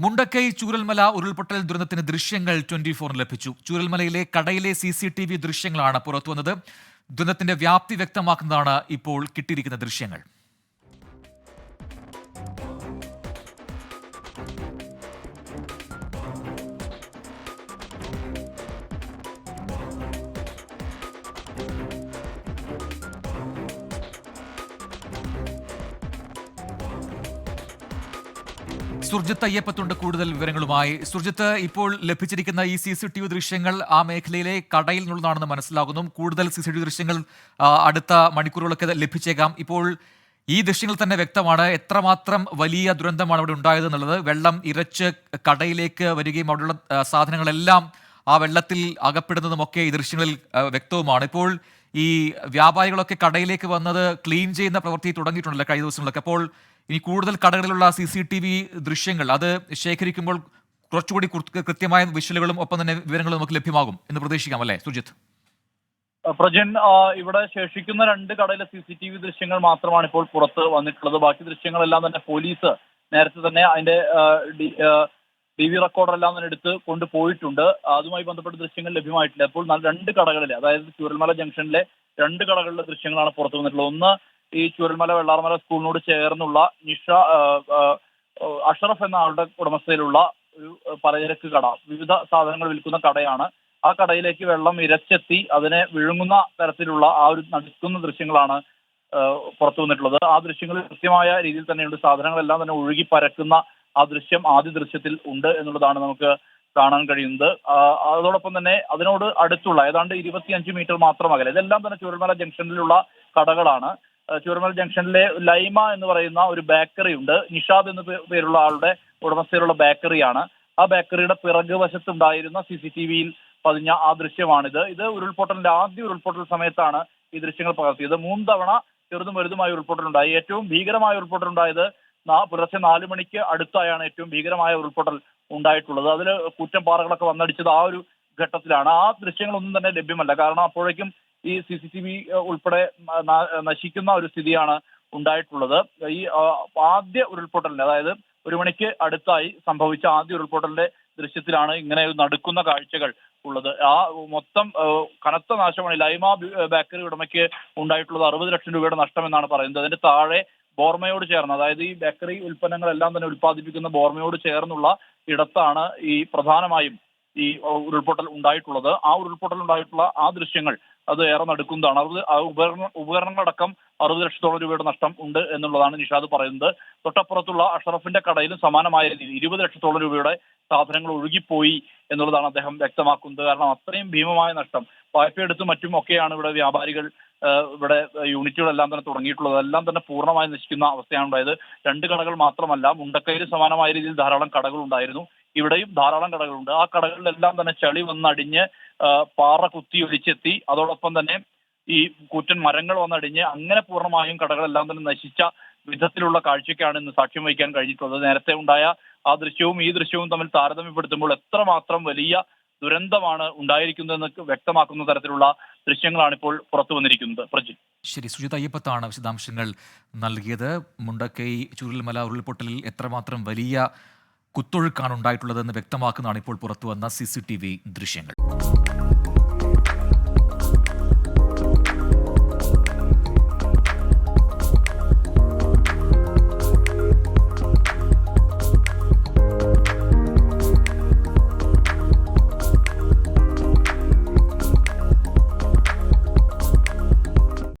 മുണ്ടക്കൈ ചൂരൽമല ഉരുൾപൊട്ടൽ ദുരന്തത്തിന് ദൃശ്യങ്ങൾ ട്വന്റി ഫോറിന് ലഭിച്ചു. ചൂരൽമലയിലെ കടയിലെ സി സി ടി വി ദൃശ്യങ്ങളാണ് പുറത്തുവന്നത്. ദുരന്തത്തിന്റെ വ്യാപ്തി വ്യക്തമാക്കുന്നതാണ് ഇപ്പോൾ കിട്ടിയിരിക്കുന്ന ദൃശ്യങ്ങൾ. സുർജിത്ത് അയ്യപ്പത്തുണ്ട് കൂടുതൽ വിവരങ്ങളുമായി. സുർജിത്ത് ഇപ്പോൾ ലഭിച്ചിരിക്കുന്ന ഈ സി സി ടി വി ദൃശ്യങ്ങൾ ആ മേഖലയിലെ കടയിൽ നിന്നുള്ളതാണെന്ന് മനസ്സിലാകുന്നു. കൂടുതൽ സി സി ടി വി ദൃശ്യങ്ങൾ അടുത്ത മണിക്കൂറുകളൊക്കെ ലഭിച്ചേക്കാം. ഇപ്പോൾ ഈ ദൃശ്യങ്ങൾ തന്നെ വ്യക്തമാണ്. എത്രമാത്രം വലിയ ദുരന്തമാണ് അവിടെ ഉണ്ടായത് എന്നുള്ളത്. വെള്ളം ഇരച്ച് കടയിലേക്ക് വരികയും അവിടെയുള്ള സാധനങ്ങളെല്ലാം ആ വെള്ളത്തിൽ അകപ്പെടുന്നതുമൊക്കെ ഈ ദൃശ്യങ്ങളിൽ വ്യക്തവുമാണ്. ഇപ്പോൾ ഈ വ്യാപാരികളൊക്കെ കടയിലേക്ക് വന്നത് ക്ലീൻ ചെയ്യുന്ന പ്രവൃത്തി തുടങ്ങിയിട്ടുണ്ടല്ലോ കഴിഞ്ഞ ദിവസങ്ങളിലൊക്കെ അപ്പോൾ ഇനി കൂടുതൽ കടകളിലുള്ള സി സി ടി വി ദൃശ്യങ്ങൾ അത് ശേഖരിക്കുമ്പോൾ കുറച്ചുകൂടി കൃത്യമായ വിഷലുകളും ഒപ്പം തന്നെ വിവരങ്ങളും നമുക്ക് ലഭ്യമാകും എന്ന് പ്രതീക്ഷിക്കാം അല്ലേ സുജിത്ത് പ്രജൻ ഇവിടെ ശേഷിക്കുന്ന രണ്ട് കടയിലെ സി സി ടി വി ദൃശ്യങ്ങൾ മാത്രമാണ് ഇപ്പോൾ പുറത്ത് വന്നിട്ടുള്ളത്. ബാക്കി ദൃശ്യങ്ങളെല്ലാം തന്നെ പോലീസ് നേരത്തെ തന്നെ അതിന്റെ ടി വി റെക്കോർഡർ എല്ലാം തന്നെ എടുത്ത് കൊണ്ടുപോയിട്ടുണ്ട്. അതുമായി ബന്ധപ്പെട്ട ദൃശ്യങ്ങൾ ലഭ്യമായിട്ടില്ല. അപ്പോൾ രണ്ട് കടകളിലെ അതായത് ചൂരൽമല ജംഗ്ഷനിലെ രണ്ട് കടകളിലെ ദൃശ്യങ്ങളാണ് പുറത്തു വന്നിട്ടുള്ളത്. ഒന്ന് ഈ ചൂരൽമല വെള്ളാർമല സ്കൂളിനോട് ചേർന്നുള്ള നിഷ അഷറഫ് എന്ന ആളുടെ ഉടമസ്ഥയിലുള്ള ഒരു പലചരക്ക് കട. വിവിധ സാധനങ്ങൾ വിൽക്കുന്ന കടയാണ്. ആ കടയിലേക്ക് വെള്ളം ഇരച്ചെത്തി അതിനെ വിഴുങ്ങുന്ന തരത്തിലുള്ള ആ ഒരു നടക്കുന്ന ദൃശ്യങ്ങളാണ് പുറത്തു വന്നിട്ടുള്ളത്. ആ ദൃശ്യങ്ങളിൽ കൃത്യമായ രീതിയിൽ തന്നെയുണ്ട്. സാധനങ്ങളെല്ലാം തന്നെ ഒഴുകി പരക്കുന്ന ആ ദൃശ്യം ആദ്യ ദൃശ്യത്തിൽ ഉണ്ട് എന്നുള്ളതാണ് നമുക്ക് കാണാൻ കഴിയുന്നത്. അതോടൊപ്പം തന്നെ അതിനോട് അടുത്തുള്ള ഏതാണ്ട് ഇരുപത്തിയഞ്ച് മീറ്റർ മാത്രം അകലെ ഇതെല്ലാം തന്നെ ചുരൽമല ജംഗ്ഷനിലുള്ള കടകളാണ്. ആ, ചുരൽമല ജംഗ്ഷനിലെ ലൈമ എന്ന് പറയുന്ന ഒരു ബേക്കറി ഉണ്ട്. നിഷാദ് എന്ന് പേരുള്ള ആളുടെ ഉടമസ്ഥയിലുള്ള ബേക്കറിയാണ് ആ ബേക്കറിയുടെ പിറക് വശത്തുണ്ടായിരുന്ന സി സി ടി വിയിൽ പതിഞ്ഞ ആ ദൃശ്യമാണിത്. ഇത് ഉരുൾപൊട്ടലിന്റെ ആദ്യ ഉരുൾപൊട്ടൽ സമയത്താണ് ഈ ദൃശ്യങ്ങൾ പകർത്തിയത്. മൂന്ന് തവണ ചെറുതും വലുതുമായ ഉരുൾപൊട്ടലുണ്ടായി. ഏറ്റവും ഭീകരമായ ഉരുൾപൊട്ടലുണ്ടായത് പുലർച്ചെ നാല് മണിക്ക് അടുത്തായാണ് ഏറ്റവും ഭീകരമായ ഉരുൾപൊട്ടൽ ഉണ്ടായിട്ടുള്ളത്. അതിൽ കൂറ്റംപാറകളൊക്കെ വന്നടിച്ചത് ആ ഒരു ഘട്ടത്തിലാണ്. ആ ദൃശ്യങ്ങളൊന്നും തന്നെ ലഭ്യമല്ല. കാരണം അപ്പോഴേക്കും ഈ സി സി ടി വി ഉൾപ്പെടെ നശിക്കുന്ന ഒരു സ്ഥിതിയാണ് ഉണ്ടായിട്ടുള്ളത്. ഈ ആദ്യ ഉരുൾപൊട്ടലിന്റെ അതായത് ഒരു മണിക്ക് അടുത്തായി സംഭവിച്ച ആദ്യ ഉരുൾപൊട്ടലിന്റെ ദൃശ്യത്തിലാണ് ഇങ്ങനെ നടക്കുന്ന കാഴ്ചകൾ ഉള്ളത്. ആ മൊത്തം കനത്ത നാശമാണ് ലൈമ ബേക്കറി ഉടമയ്ക്ക് ഉണ്ടായിട്ടുള്ളത് അറുപത് ലക്ഷം രൂപയുടെ നഷ്ടം എന്നാണ് പറയുന്നത്. അതിന്റെ താഴെ ബോർമയോട് ചേർന്ന് അതായത് ഈ ബേക്കറി ഉൽപ്പന്നങ്ങളെല്ലാം തന്നെ ഉൽപ്പാദിപ്പിക്കുന്ന ബോർമയോട് ചേർന്നുള്ള ഇടത്താണ് ഈ പ്രധാനമായും ഈ ഉരുൾപൊട്ടൽ ഉണ്ടായിട്ടുള്ളത്. ആ ഉരുൾപൊട്ടൽ ഉണ്ടായിട്ടുള്ള ആ ദൃശ്യങ്ങൾ അത് ഏറെ നടുക്കുന്നതാണ് അറുപത് ആ ഉപകരണ ഉപകരണങ്ങളടക്കം അറുപത് ലക്ഷത്തോളം രൂപയുടെ നഷ്ടം ഉണ്ട് എന്നുള്ളതാണ് നിഷാദ് പറയുന്നത്. തൊട്ടപ്പുറത്തുള്ള അഷറഫിന്റെ കടയിലും സമാനമായ രീതിയിൽ ഇരുപത് ലക്ഷത്തോളം രൂപയുടെ സാധനങ്ങൾ ഒഴുകിപ്പോയി എന്നുള്ളതാണ് അദ്ദേഹം വ്യക്തമാക്കുന്നത്. കാരണം അത്രയും ഭീമമായ നഷ്ടം. വായ്പയെടുത്തും മറ്റും ഒക്കെയാണ് ഇവിടെ വ്യാപാരികൾ ഇവിടെ യൂണിറ്റുകളെല്ലാം തന്നെ തുടങ്ങിയിട്ടുള്ളത്. എല്ലാം തന്നെ പൂർണമായി നശിക്കുന്ന അവസ്ഥയാണ് ഉണ്ടായത്. രണ്ട് കടകൾ മാത്രമല്ല മുണ്ടക്കയിൽ സമാനമായ രീതിയിൽ ധാരാളം കടകൾ ഉണ്ടായിരുന്നു. ഇവിടെയും ധാരാളം കടകളുണ്ട്. ആ കടകളിലെല്ലാം തന്നെ ചളി വന്നടിഞ്ഞ് പാറ കുത്തി ഒലിച്ചെത്തി. അതോടൊപ്പം തന്നെ ഈ കൂറ്റൻ മരങ്ങൾ വന്നടിഞ്ഞ് അങ്ങനെ പൂർണമായും കടകളെല്ലാം തന്നെ നശിച്ച വിധത്തിലുള്ള കാഴ്ചയ്ക്കാണ് ഇന്ന് സാക്ഷ്യം വഹിക്കാൻ കഴിഞ്ഞിട്ടുള്ളത്. നേരത്തെ ഉണ്ടായ ആ ദൃശ്യവും ഈ ദൃശ്യവും തമ്മിൽ താരതമ്യപ്പെടുത്തുമ്പോൾ എത്രമാത്രം വലിയ ദുരന്തമാണ് ഉണ്ടായിരിക്കുന്നതെന്ന് വ്യക്തമാക്കുന്ന തരത്തിലുള്ള ദൃശ്യങ്ങളാണ് ഇപ്പോൾ പുറത്തു വന്നിരിക്കുന്നത്. പ്രജിൻ. ശരി സുജിത് അയ്യപ്പത്താണ് വിശദാംശങ്ങൾ നൽകിയത്. മുണ്ടക്കൈ ചുരുൾമല ഉരുൾപൊട്ടലിൽ എത്രമാത്രം വലിയ കുത്തൊഴുക്കാണ് ഉണ്ടായിട്ടുള്ളതെന്ന് വ്യക്തമാക്കുന്നതാണ് ഇപ്പോൾ പുറത്തുവന്ന സി സി ടി വി ദൃശ്യങ്ങൾ.